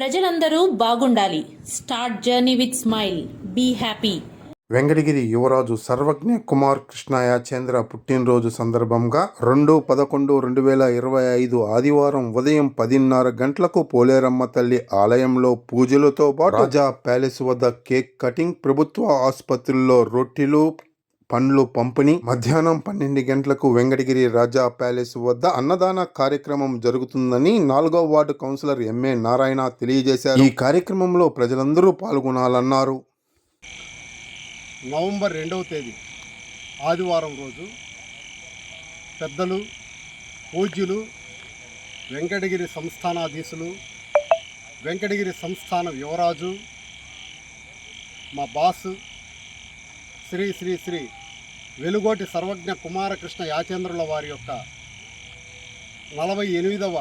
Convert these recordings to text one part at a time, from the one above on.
ప్రజలందరూ బాగుండాలి. Start journey with smile. Be happy. Venkatagiri యువరాజు సర్వజ్ఞ కుమార్ కృష్ణయాచేంద్ర పుట్టినరోజు సందర్భంగా రెండు పదకొండు రెండు వేల ఇరవై ఐదు ఆదివారం ఉదయం పదిన్నర గంటలకు పోలేరమ్మ తల్లి ఆలయంలో పూజలతో పాటు రాజా ప్యాలెస్ వద్ద కేక్ కటింగ్ ప్రభుత్వ ఆసుపత్రుల్లో రొట్టెలు పండ్లు పంపిణీ. మధ్యాహ్నం పన్నెండు గంటలకు వెంకటగిరి రాజా ప్యాలెస్ వద్ద అన్నదాన కార్యక్రమం జరుగుతుందని నాలుగో వార్డు కౌన్సిలర్ ఎంఏ నారాయణ తెలియజేశారు. ఈ కార్యక్రమంలో ప్రజలందరూ పాల్గొనాలన్నారు. నవంబర్ రెండవ తేదీ ఆదివారం రోజు పెద్దలు పూజ్యులు వెంకటగిరి సంస్థానాధీశులు వెంకటగిరి సంస్థాన యువరాజు మా బాసు శ్రీ శ్రీ శ్రీ వెలుగోటి సర్వజ్ఞ కుమారకృష్ణ యాచేంద్రుల వారి యొక్క నలభై ఎనిమిదవ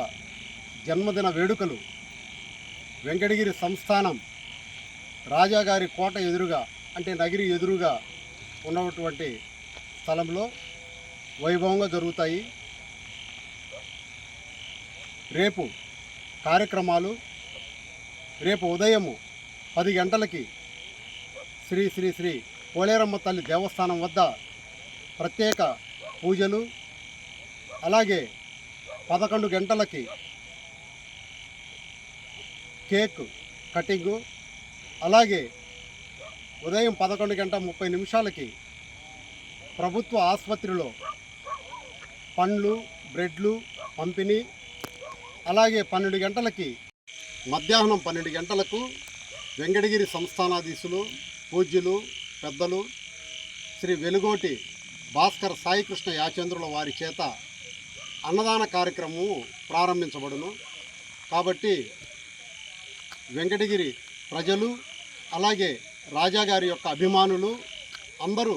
జన్మదిన వేడుకలు వెంకటగిరి సంస్థానం రాజాగారి కోట ఎదురుగా అంటే నగిరి ఎదురుగా ఉన్నటువంటి స్థలంలో వైభవంగా జరుగుతాయి. రేపు కార్యక్రమాలు రేపు ఉదయము పది గంటలకి శ్రీ శ్రీ శ్రీ పోలేరమ్మ తల్లి దేవస్థానం వద్ద ప్రత్యేక పూజలు అలాగే పదకొండు గంటలకి కేక్ కటింగు అలాగే ఉదయం పదకొండు గంట ముప్పై నిమిషాలకి ప్రభుత్వ ఆసుపత్రిలో పండ్లు బ్రెడ్లు పంపిణీ అలాగే పన్నెండు గంటలకి మధ్యాహ్నం పన్నెండు గంటలకు వెంకటగిరి సంస్థానాధీశులు పూజ్యులు పెద్దలు శ్రీ వెలుగోటి భాస్కర్ సాయికృష్ణ యాచంద్రుల వారి చేత అన్నదాన కార్యక్రమము ప్రారంభించబడును. కాబట్టి వెంకటగిరి ప్రజలు అలాగే రాజాగారి యొక్క అభిమానులు అందరూ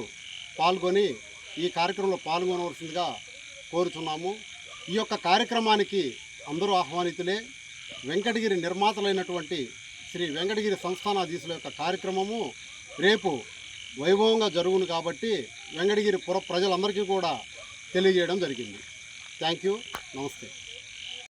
పాల్గొని ఈ కార్యక్రమంలో పాల్గొనవలసిందిగా కోరుచున్నాము. ఈ యొక్క కార్యక్రమానికి అందరూ ఆహ్వానితులే. వెంకటగిరి నిర్మాతలైనటువంటి శ్రీ వెంకటగిరి సంస్థానాధీశుల యొక్క కార్యక్రమము రేపు వైభవంగా జరుగును కాబట్టి వెంకటగిరి పుర ప్రజలందరికీ కూడా తెలియజేయడం జరిగింది. Thank you. నమస్తే.